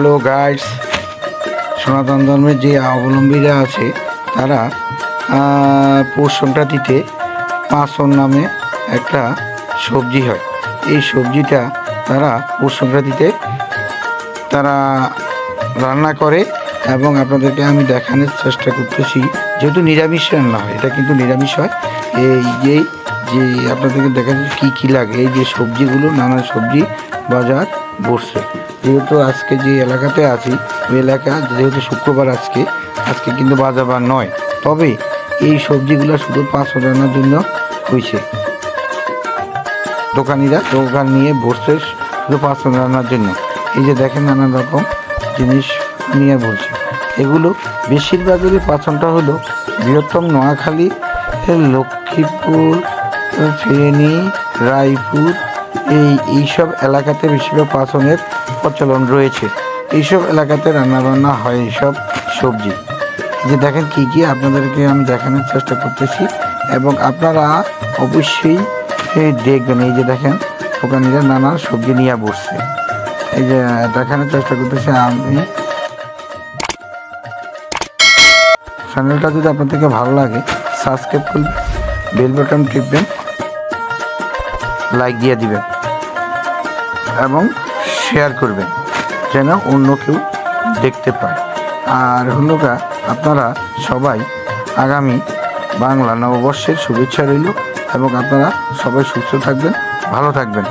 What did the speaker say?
Hello guides সনাতন ধর্মের যে অবলম্বীরা আছে, তারা পৌষ সংক্রান্তিতে পাঁচন নামে একটা সবজি হয়। এই সবজিটা তারা পৌষ সংক্রান্তিতে তারা রান্না করে এবং আপনাদেরকে আমি দেখানোর চেষ্টা করতেছি। যেহেতু নিরামিষ রান্না হয়, এটা কিন্তু নিরামিষ হয়। এই যে যে আপনাদেরকে দেখা কী কী লাগে, এই যে সবজিগুলো, নানা সবজি বাজার বসছে। যেহেতু আজকে যে এলাকাতে আছি, ওই এলাকা যেহেতু শুক্রবার আজকে আজকে কিন্তু বাজার বার নয়। তবে এই সবজিগুলো শুধু পাঁচ রান্নার জন্য হয়েছে। দোকানিরা দোকান নিয়ে বসছে শুধু পাঁচশো রান্নার জন্য। এই যে দেখেন নানান রকম জিনিস নিয়ে বলছে এগুলো বেশিরভাগেরই পাচনটা হলো, বৃহত্তম নোয়াখালী, লক্ষ্মীপুর, ফেনী, রায়পুর এই এইসব এলাকাতে বেশিরভাগ পাচনের প্রচলন রয়েছে। এইসব এলাকাতে রান্নাবান্না হয় এইসব সবজি। যে দেখেন কি কি আপনাদেরকে আমি দেখানোর চেষ্টা করতেছি এবং আপনারা অবশ্যই দেখবেন। এই যে দেখেন দোকানিরা নানা সবজি নিয়ে বসছে। এই যে দেখানোর চেষ্টা করতেছি আমি। চ্যানেলটা যদি আপনাদেরকে ভালো লাগে সাবস্ক্রাইব করবেন বেল বাটন টিপবেন লাইক দিয়ে দিবেন। এবং শেয়ার করবেন যেন অন্য কেউ দেখতে পায়। আর হলো গা আপনারা সবাই আগামী বাংলা নববর্ষের শুভেচ্ছা রইল এবং আপনারা সবাই সুস্থ থাকবেন, ভালো থাকবেন।